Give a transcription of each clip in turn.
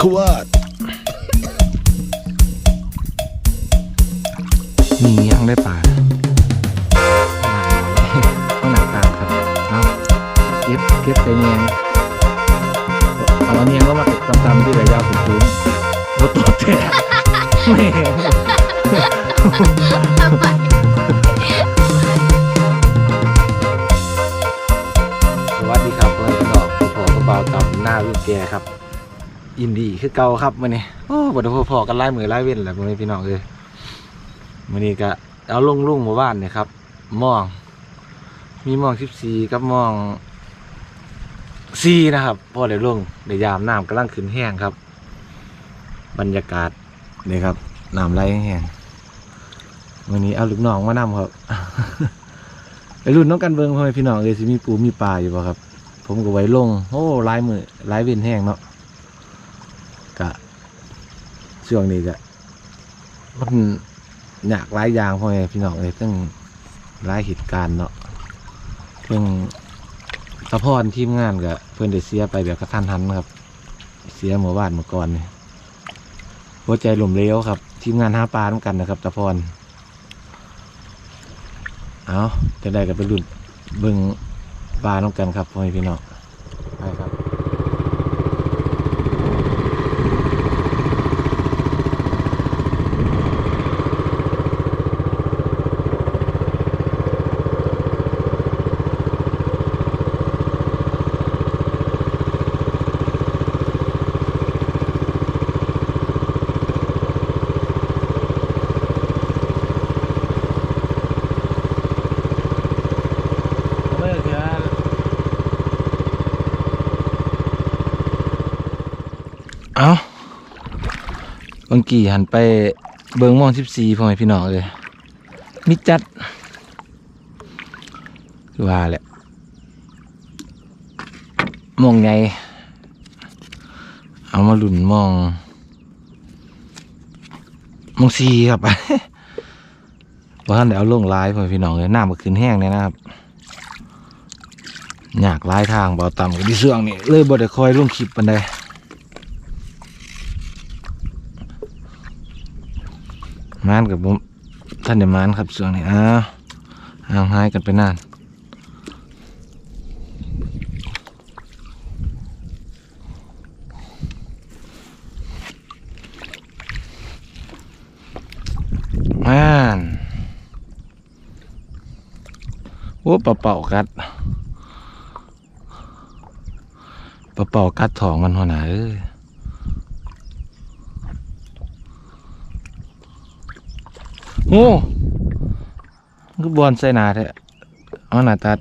ขวดมียังได้ป่าต้องหนักตามครับเอาเก็บเก็บใส่เนียงเอาเนียงก็มาตำๆที่ระยะสูงๆรถตัวแท้ไม่สวัสดีครับวันนี้ก็พอๆก็เบาตามหน้าวิ่งแกครับ อินดีคือเก่าครับมื่อนี้โอ้บ่ได้พอๆกันไล่มือไล่เว้นแหละมื่อนี้พี่น้องเอ้ยมื่อนี้ก็เอาลงลุ่งหมู่บ้านเนี่ยครับมอง มีมองสิบสี่กับมองสี่นะครับพอได้ลงในยามน้ำกำลังขึ้นแห้งครับ บรรยากาศนี่ครับน้ำไหลแห้งวันนี้เอาลูกน้องมานำครับไปรุ่นน้องกันเบิงพ่อแม่พี่น้องเลยสิมีปูมีปลาอยู่บ่ครับ ผมก็ไว้ลงโอ้ลายมือลายเว้นแห้งเนาะ กะช่วงนี้กะมันอยากหลายอย่างพ่อแม่พี่น้องเลยตั้งหลายเหตุการณ์เนาะเรื่องสะพอนทีมงานกะเพื่อนได้เสียไปแบบกระทันหันครับ เสียเมื่อวานเมื่อก่อนนี่หัวใจหล่มเหลวครับ ทีมงานห้าปลาด้วยกันนะครับตะพรเอาจะได้กับไปรุ่นเบิ่งปลาน้องกันครับพ่อแม่พี่น้องไปครับเลิกแล้วเอา กี่หันไปเบิงหมองสิบสี่พ่อแม่พี่น้องเลยมิดจัดว่าแหละมองไง เอามาหลุนมอง มองซีครับว่าท่านเดี๋ยวเอาลงลายพ่อแม่พี่น้องเลยหน้ำมันขึ้นแห้งเนี่ยนะครับอยากลายทางเบาต่ำกับที่เสื่องนี่เลยบ่ได้คอยลงคลิปปันใด มานกับผมท่านเดี๋ยวมานครับเสื่องนี่อ้าวห่างหายกันไปนานมานโอ้ปลาเป่ากัดปลาเป่ากัดถองกันหัวหน้าเอ้ย โอ้คือบอลใส่หนาแท้เอาหน้าตัด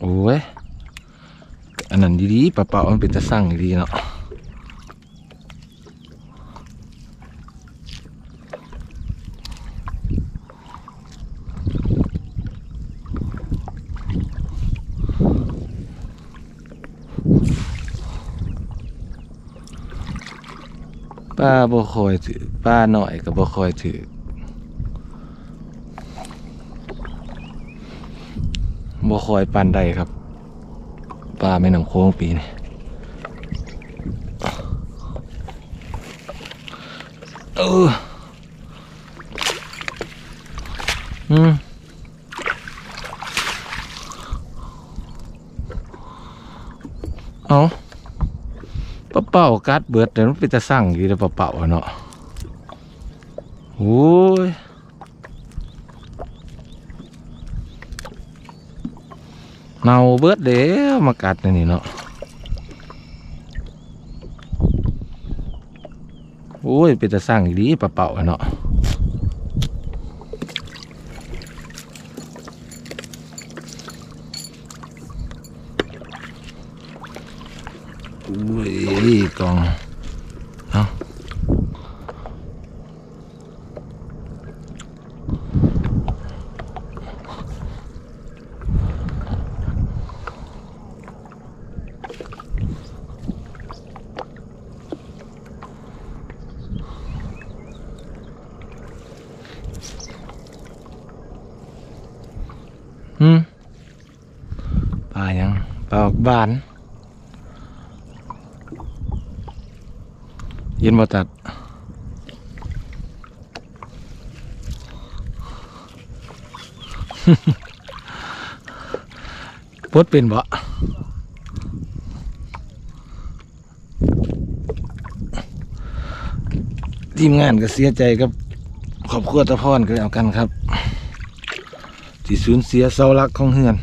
โอ้ย อันนั้นดีๆปลาเป่ามันเป็นตะสั่งดีเนาะ ป้าบ่คอยถือป้าหน่อยก็บ่คอยถือบ่คอยปันใดครับป้าไม่นำโค้งปีนี้เอออืมเอาปะ เป่ากัดเบิดเดี๋ยวมันเป็นตะสั่งอยู่แต่ปะเป่าเนาะโอ้ยเนาเบิดเด้วมากัดนี่เนาะโอ้ยเป็นตะสั่งอีดีปะเป่าเนาะอุ้ยกองเอาอืม ปลา ยังปลาออกบานย็นบ่ตัดปดเป็นบ่ทีมงานก็เสียใจกับครอบครัวตะพรก็แล้วกันครับที่สูญเสียเสาหลักของเฮือน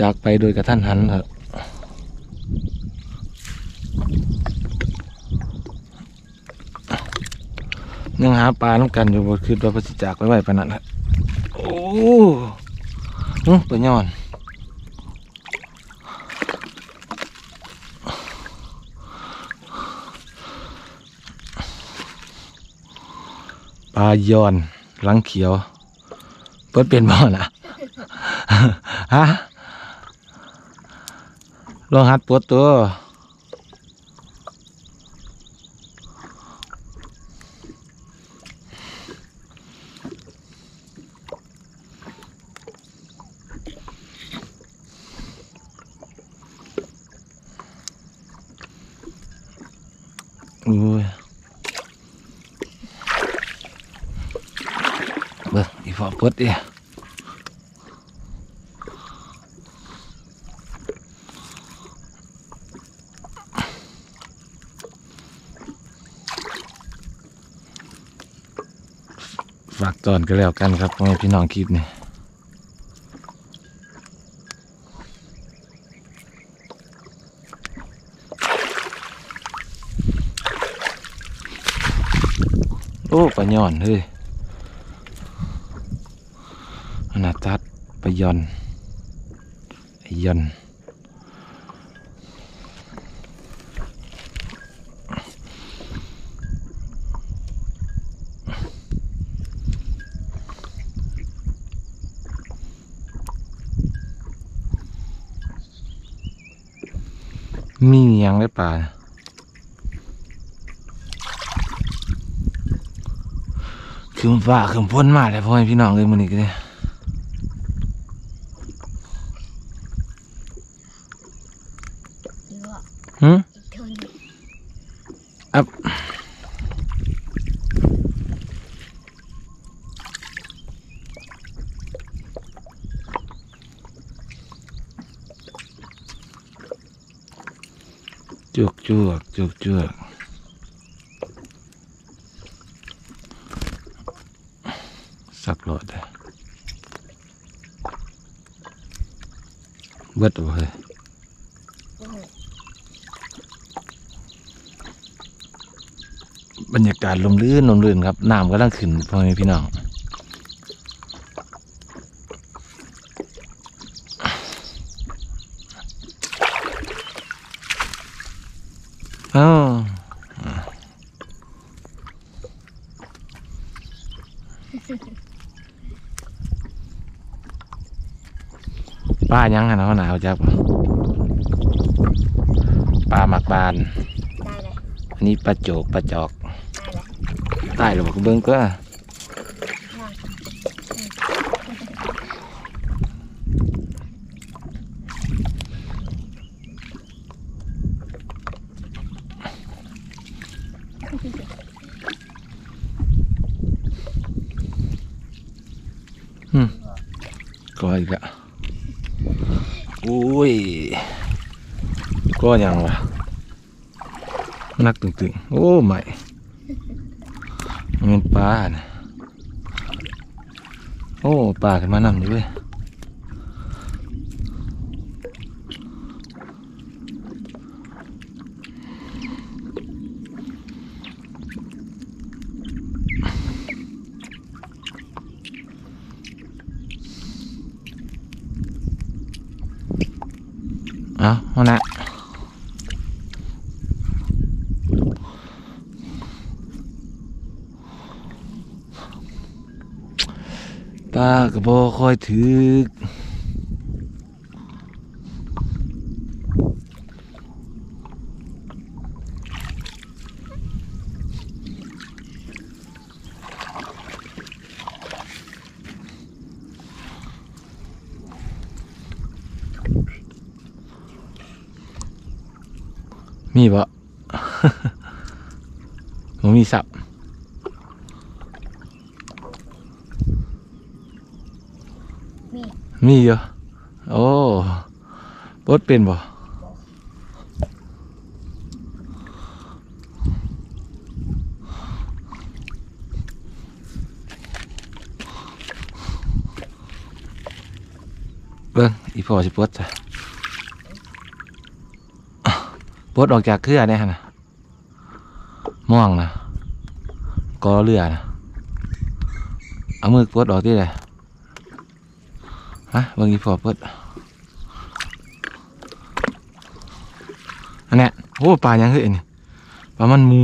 จากไปโดยกระท่านหันครับยังหาปลาน้ำกันอยู่บนคือว่าพระสิจากไว้ไว้ปานนั้นครับโอ้หึปลาย่อนปลาย้อนหลังเขียวเปิดเป็นบ่อนะฮะ ลองหัดปวดตัวอุ้ยเบิ่งอีฟอเปิดดิฝาก ตอนก็แล้วกันครับพ่อแม่พี่น้องคลิปนี่โอ้ปลาย่อนเฮ้ยอนาตัดปลาย่อนไอย่อน ยังได้ปลาคือมันฝ่าคือมพ่นมาแลยพ่อแม่พี่น้องเลยมันนี่ก็เนี่ย หรือว่า หืม อีกเท่านี้ อับ จวกจวกจวกจวกสักหลอดเลยเบิดเอาเลยบรรยากาศลมลื่นลมลื่นครับน้ำกำลังขึ้นพ่อแม่พี่น้อง อ้าว ป้ายังหันเขาหนาวจับปลาหมักบานได้เลยอันนี้ปลาโจกปลาจอกได้เลยใต้หรือบอกเบิ้งก็นั่งก็อีกละอุ้ย ก็ยังวะนักตึงๆ โอ้ไม่มันเป็นปลานะโอ้ปลาขึ้นมานำอยู่เว้ยเอาเอานะ กระโบ่ค่อยถึกมีบะผมมีสับ มีมีอยู่โอ้บดเป็นบ่เบิ่งอีพอสิปลดจ้ะปลดออกจากเครือเนี่ยนะม่วงนะกอเรือนะเอามือปลดออกที่ไหน ฮะเบิ่งอีพอเปิดอันเนี้ยโอ้ปลายังเฮ้ยนี่ปลามันหมู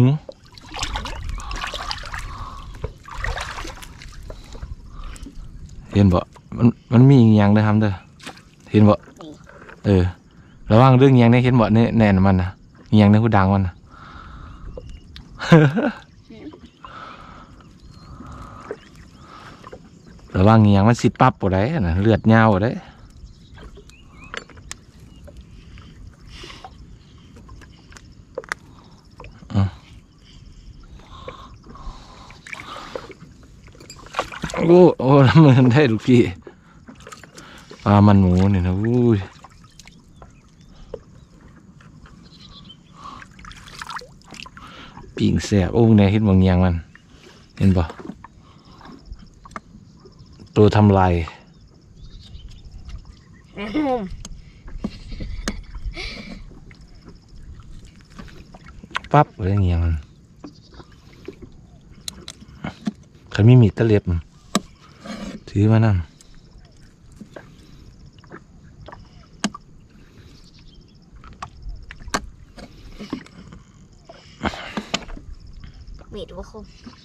เห็นบ่มันมันมีอีกอย่างเด้อครับเด้อเห็นบ่เออระวังเรื่องอีหยังเนี่ยเห็นบ่เนี่ยแน่นมันนะอีหยังเนี่ยผู้ดังมันนะ ระวังอียงมันสิปั๊บบ่ได้นะเลือดยาวบ่ได้อะโอ้โอ้ล้วมันได้ลูกพี่ปลามันหมูนี่นะอุ้ยปิ่งแสบโอ้เนี่ยเห็นบางอย่างมัน เห็นปะ ตัวทำลายปั๊บอะไรเงี้ยมันขันมีมีดตะเล็บถือมานั่นมีดว่าคม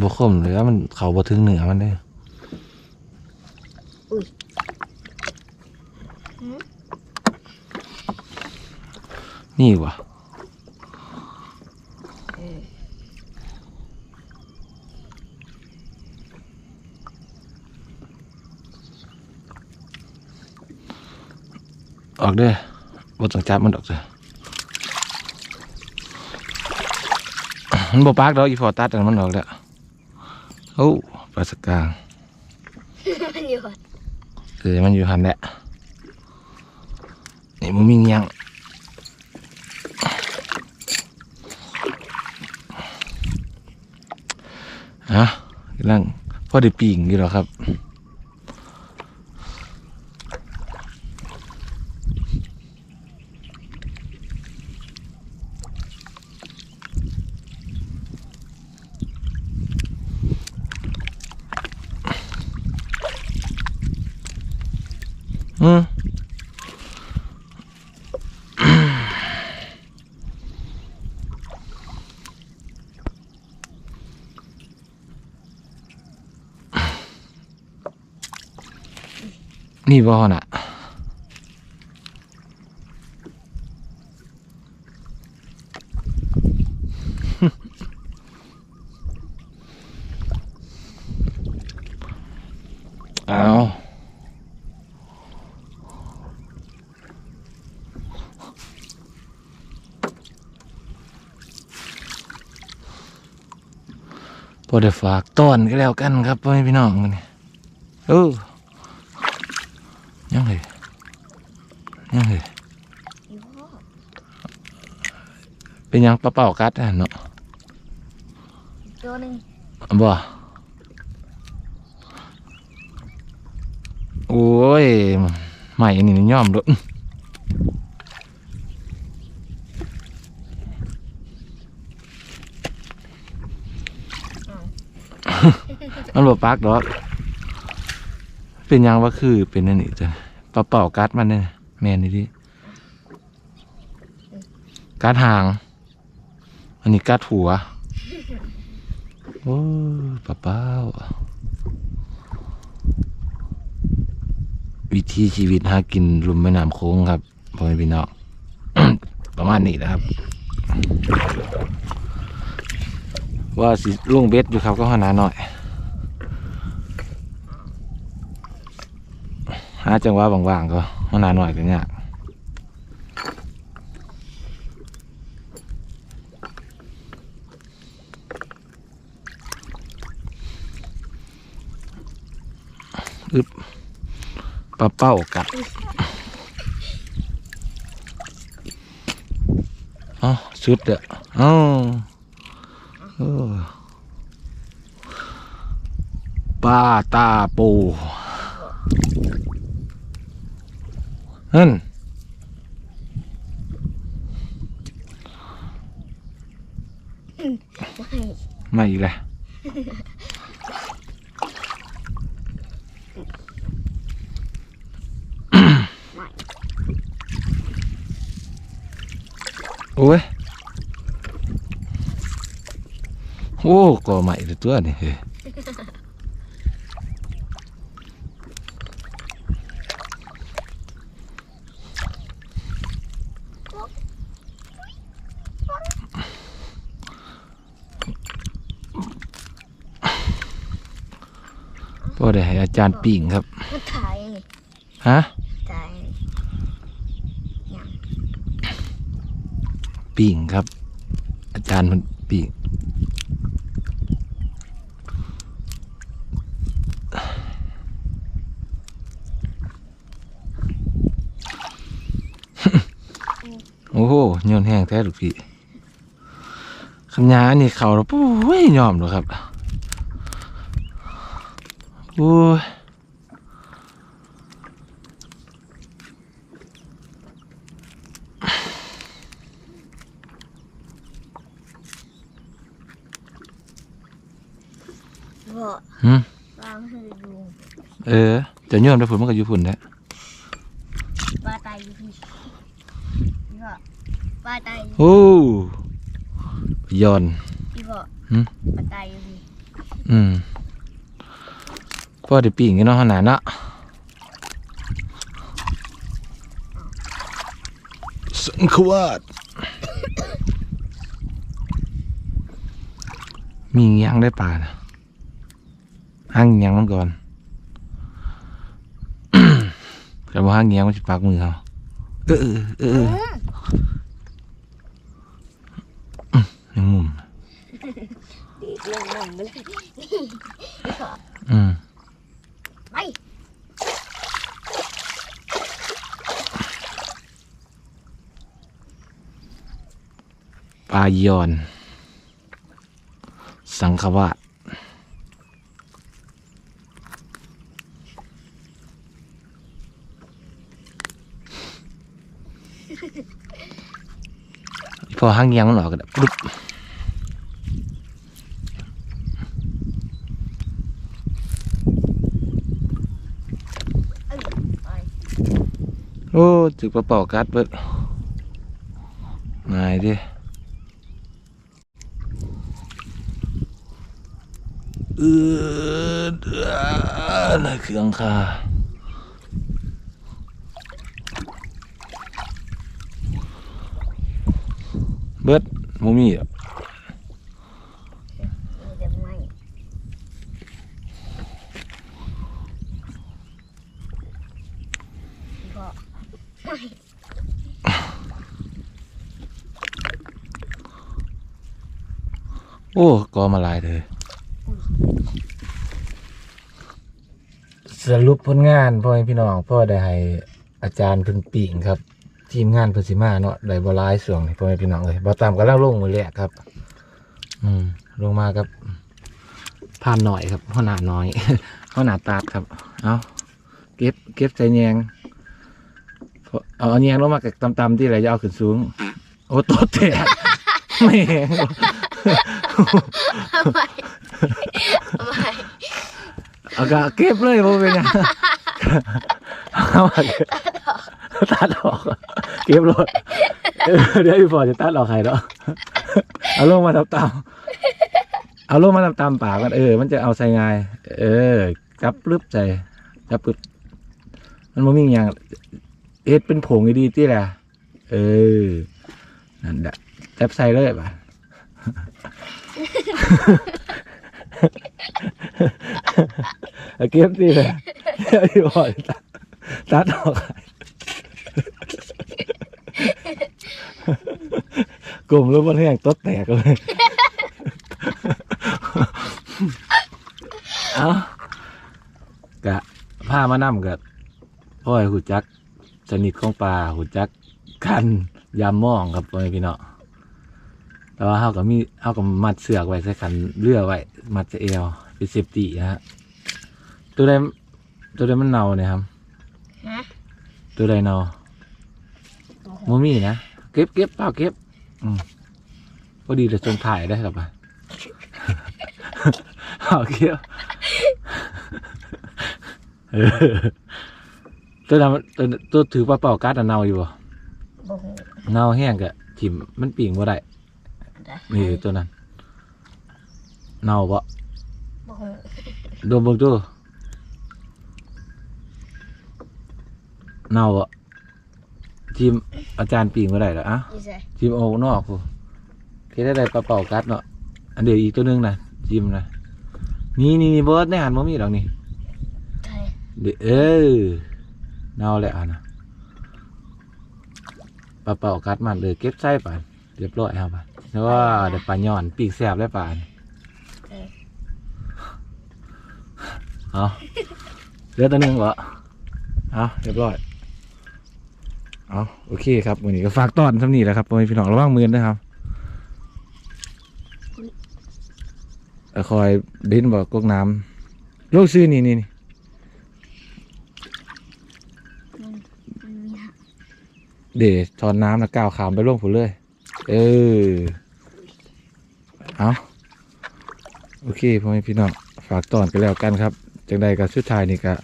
บวคมหรือว่ามันเขาบ่ถึงเหนือมันได้อุ้ยนี่วะเออออกเด้อบ่ต้องจับมันออกเด้อมันบ่ปากดอกอีพอตัดอันมันออกแล้ว โอ้ปลาสกกางมันอยู่ก่อนเออมันอยู่หันแหละนี่มันมีเงี้ยงฮะกำลังพอได้ปีงอยู่หรอครับ อืมนี่บ่อน่ะ เอาพอ ได้ฝากต้อนก็แล้วกันครับพ่อแม่พี่น้องมันนี่เออยังเลยยังเลยอยู่พ่อเป็นหยังปลาเป่ากัดอะเนาะตัวหนึ่งบ่โอ้ยใหม่อันนี้ย่อมด้วย มันบ่ปากดอก เป็นยังว่าคือเป็นอันนี้จ้ะปลาเป่ากัดมันเนี่ยแม่นนี่ดิกัดหาง อันนี้กัดหัว โอ้ยปลาเป้าวิธีชีวิตหากินรุมแม่น้ำโค้งครับพ่อแม่พี่น้องประมาณนี้นะครับ ว่าสิลุ่งเบ็ดอยู่ครับก็หนาหน่อย หาจังหวะบางๆก็หนาหน่อยก็ยากอึบปลาเป้ากัดอ๋อสุดเด้ออ๋อ ปลาตาปูนั่นไม่มาอีกแล้วโอ้ย โอ้ก่อใหม่เลยตัวนี่เฮ้ยพ่อได้ให้อาจารย์ปิ่งครับมันถ่ายไงฮะถ่ายปิ่งครับ อาจารย์มันปิ่ง โอ้โหโยนแห้งแท้ลูกพี่คำยาอันนี้เขาเราปุ้ยยอมเลยครับโอ้ยบ่หืม วางให้ดู เออจะโยนไปผุนมันก็อยู่ผุนแท้ปลาตายอยู่พี่พี่บ่ป ลาตายอยู่โอ้ยอนพี่บ่หืมปลาตายอยู่พี่อืมพ่อได้ปิ่งกันเนาะขนาดเนาะสังขวาดมีเงี้ยงได้ป่านะห้างเงี้ยงมันก่อนแต่ว่าห้างเงี้ยงมันจะปักมือเขาเออเออเออเออ ยังมุมดีเรื่องนั้นไปเลยอืมไปปลายอน สังขวาดพอห้างเงียงมันออกกันปุ๊บ ไป โอ้จึกปลาเป่ากัดเบิดง่ายดิเออน่ะเครื่องคาเบิดมูมี่อะ มีแต่ไม่พี่บ่ไม่ โอ้กอมาหลายเลยสรุปผลงานพ่อแม่พี่น้องพ่อได้ให้อาจารย์เพิ่นปิ่งครับ ทีมงานเพิ่นสิมาเนาะได้บ่หลายส่วงนี่พ่อแม่พี่น้องเลยบ่ตามกำลังลงมือแรกครับ อืม ลงมากับผ่านหน่อยครับพ่อหนาน้อยพ่อหนาตาดครับ เอาเก็บเก็บใจแยงเอาเอาแยงลงมากับตำๆที่ไหนจะเอาขึ้นสูง โอ้โตแตกไม่แหง ไม่ไม่เอาก็เก็บเลยพ่อเป็นหยังเอามาเก็บตัดออกเก็บรถเออเดี๋ยวพี่ฟอจะตัดออกใครเนาะเอาลงมาตามเอาลงมาตามปากกันเออ มันจะเอาใส่งายเออจับปลึบใจจับปลึบมันบ่มีอย่างเอ็ดเป็นผงดีๆที่แหละเออนั่นแหละจับใส่เลยป่ะ เอาเก็บสิเลยเดี๋ยวพี่บอยตัดตัดออกกลุ่มรู้ว่าเรื่องต้นแตกเลยเอากะพามานํกับพ่อให้หูจักสนิทของปลาหูจักกันยามมองครับพ่อแม่พี่น้อง แต่ว่าเฮาก็มีเฮาก็มัดเสือกไว้ใส่ขันเรือไว้ มัดใส่เอวเป็นเซฟตี้นะฮะ ตัวใดตัวใดมันเน่าเนี่ยครับ ฮะตัวใดเน่าโมมี่นะ เก็บเก็บเปล่าเก็บ อืมพอดีเลยจงถ่ายได้ครับอะเอาเก็บเออตัวนั้นมันตัวตัวถือปลาเป่ากัดอะเน่าอยู่บ่บ่ฮู้เน่าแห้งกะถิ่มมันปิ่งบ่ได้ ได้นี่ตัวนั้นเน่าบ่บ่ฮู้ดมเบิ่งดูเน่าบ่ทีมอาจารย์ปิ่งบ่ได้เหรออะอีใส่ทีมโอนอกกูเคได้ได้ปลาเป่ากัดเนาะอันเดียวอีกตัวหนึงนะจิมนะนี่นี่นี่เบิร์ดในหันบ่มีดอกนี่ ไทยเดี๋ยวเออเน่าแล้วอะนะปลาเป่ากัดมันเลยเก็บไส้ป่านเรียบร้อยครับป่ะ แล้วว่าเดี๋ยวปลาย่อนปีกแสบได้ป่านเออ เอาเหลือตัวหนึงเหรอเอาเรียบร้อยเอาโอเคครับวันนี้ก็ฝากต้อนสำนีแหล้วครับพ่อแม่พี่น้องระวังมือนะครับเอ่อคอยเดินบอกกกน้ำโลกซื้อนี่นี่นี่มันมันมีหางเดชถอนน้ำแล้วก้าวขามไปล่วงผุนเลย เออ เอาโอเคพ่อแม่พี่น้องฝากตอนกันแล้วกันครับ จังใดกับสุดท้ายนี่ก็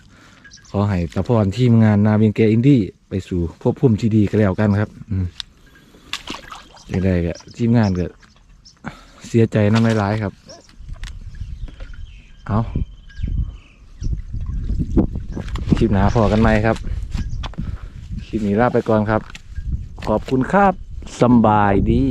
ขอให้ตะพรทีมงานนาวินเกอินดี้ไปสู่ภพภูมิที่ดีกันแล้วกันครับ อืมจังใดกับทีมงานก็เสียใจน้ำร้ายครับ เอาคลิปหนาพอกันไหมครับ คลิปนี้ลาไปก่อนครับ ขอบคุณครับ สบายดี